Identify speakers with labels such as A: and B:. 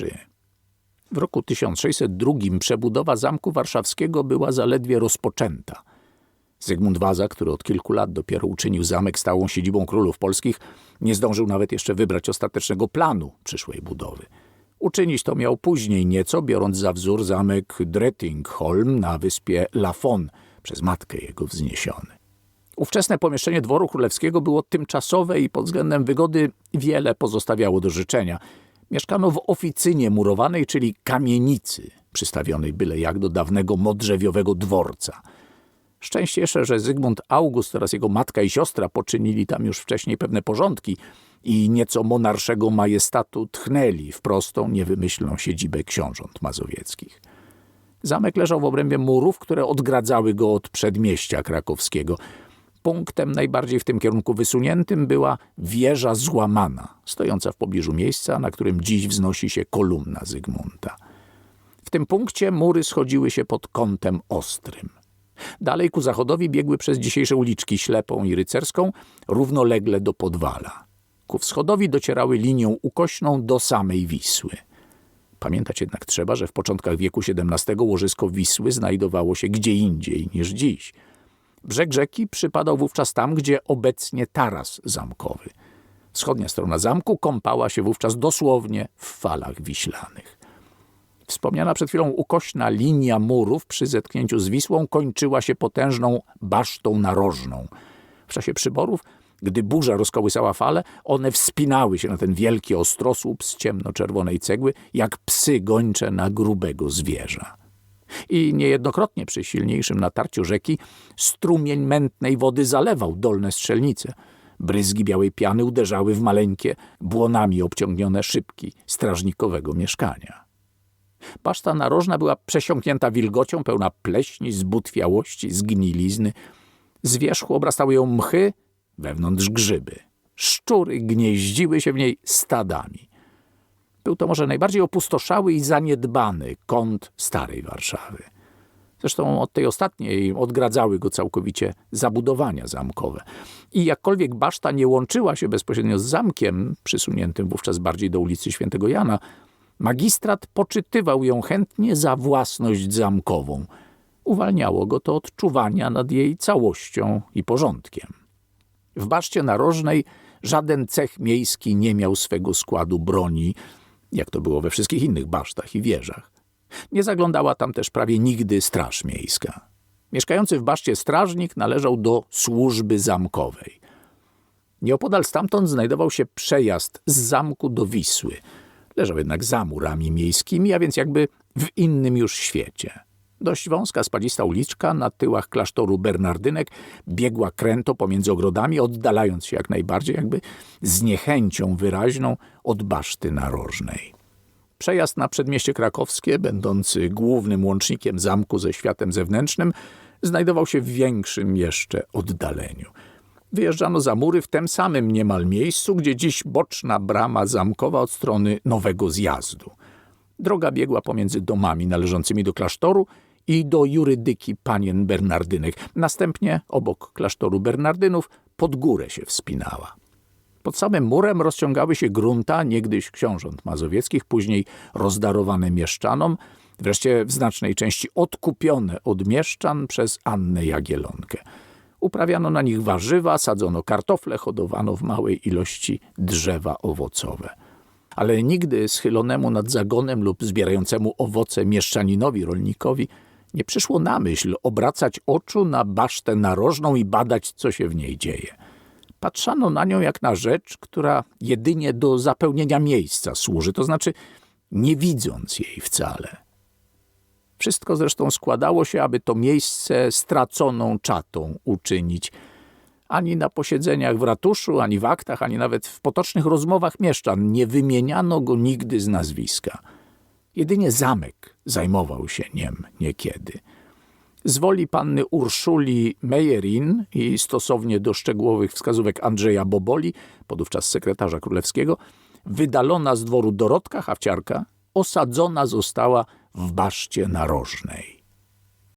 A: III. W roku 1602 przebudowa Zamku Warszawskiego była zaledwie rozpoczęta. Zygmunt Waza, który od kilku lat dopiero uczynił zamek stałą siedzibą królów polskich, nie zdążył nawet jeszcze wybrać ostatecznego planu przyszłej budowy. Uczynić to miał później nieco, biorąc za wzór zamek Drettingholm na wyspie Lafon, przez matkę jego wzniesiony. Ówczesne pomieszczenie dworu królewskiego było tymczasowe i pod względem wygody wiele pozostawiało do życzenia. Mieszkano w oficynie murowanej, czyli kamienicy, przystawionej byle jak do dawnego modrzewiowego dworca. Szczęście jeszcze, że Zygmunt August oraz jego matka i siostra poczynili tam już wcześniej pewne porządki i nieco monarszego majestatu tchnęli w prostą, niewymyślną siedzibę książąt mazowieckich. Zamek leżał w obrębie murów, które odgradzały go od przedmieścia krakowskiego. Punktem najbardziej w tym kierunku wysuniętym była wieża złamana, stojąca w pobliżu miejsca, na którym dziś wznosi się kolumna Zygmunta. W tym punkcie mury schodziły się pod kątem ostrym. Dalej ku zachodowi biegły przez dzisiejsze uliczki Ślepą i Rycerską, równolegle do Podwala. Ku wschodowi docierały linią ukośną do samej Wisły. Pamiętać jednak trzeba, że w początkach wieku XVII łożysko Wisły znajdowało się gdzie indziej niż dziś. Brzeg rzeki przypadał wówczas tam, gdzie obecnie taras zamkowy. Wschodnia strona zamku kąpała się wówczas dosłownie w falach wiślanych. Wspomniana przed chwilą ukośna linia murów przy zetknięciu z Wisłą kończyła się potężną basztą narożną. W czasie przyborów, gdy burza rozkołysała fale, one wspinały się na ten wielki ostrosłup z ciemnoczerwonej cegły, jak psy gończe na grubego zwierza. I niejednokrotnie przy silniejszym natarciu rzeki strumień mętnej wody zalewał dolne strzelnice. Bryzgi białej piany uderzały w maleńkie, błonami obciągnione szybki strażnikowego mieszkania. Baszta narożna była przesiąknięta wilgocią, pełna pleśni, zbutwiałości, zgnilizny. Z wierzchu obrastały ją mchy, wewnątrz grzyby. Szczury gnieździły się w niej stadami. Był to może najbardziej opustoszały i zaniedbany kąt starej Warszawy. Zresztą od tej ostatniej odgradzały go całkowicie zabudowania zamkowe. I jakkolwiek baszta nie łączyła się bezpośrednio z zamkiem, przysuniętym wówczas bardziej do ulicy Świętego Jana, Magistrat poczytywał ją chętnie za własność zamkową. Uwalniało go to od czuwania nad jej całością i porządkiem. W baszcie narożnej żaden cech miejski nie miał swego składu broni, jak to było we wszystkich innych basztach i wieżach. Nie zaglądała tam też prawie nigdy straż miejska. Mieszkający w baszcie strażnik należał do służby zamkowej. Nieopodal stamtąd znajdował się przejazd z zamku do Wisły – Leżał jednak za murami miejskimi, a więc jakby w innym już świecie. Dość wąska, spadzista uliczka na tyłach klasztoru Bernardynek biegła kręto pomiędzy ogrodami, oddalając się jak najbardziej, jakby z niechęcią wyraźną od baszty narożnej. Przejazd na przedmieście krakowskie, będący głównym łącznikiem zamku ze światem zewnętrznym, znajdował się w większym jeszcze oddaleniu – Wyjeżdżano za mury w tym samym niemal miejscu, gdzie dziś boczna brama zamkowa od strony Nowego Zjazdu. Droga biegła pomiędzy domami należącymi do klasztoru i do jurydyki panien Bernardynek. Następnie obok klasztoru Bernardynów pod górę się wspinała. Pod samym murem rozciągały się grunta niegdyś książąt mazowieckich, później rozdarowane mieszczanom, wreszcie w znacznej części odkupione od mieszczan przez Annę Jagielonkę. Uprawiano na nich warzywa, sadzono kartofle, hodowano w małej ilości drzewa owocowe. Ale nigdy schylonemu nad zagonem lub zbierającemu owoce mieszczaninowi rolnikowi nie przyszło na myśl obracać oczu na basztę narożną i badać, co się w niej dzieje. Patrzano na nią jak na rzecz, która jedynie do zapełnienia miejsca służy, to znaczy nie widząc jej wcale. Wszystko zresztą składało się, aby to miejsce straconą czatą uczynić. Ani na posiedzeniach w ratuszu, ani w aktach, ani nawet w potocznych rozmowach mieszczan nie wymieniano go nigdy z nazwiska. Jedynie zamek zajmował się niem niekiedy. Z woli panny Urszuli Mejerin i stosownie do szczegółowych wskazówek Andrzeja Boboli, podówczas sekretarza królewskiego, wydalona z dworu Dorotka Hawciarka osadzona została w baszcie narożnej.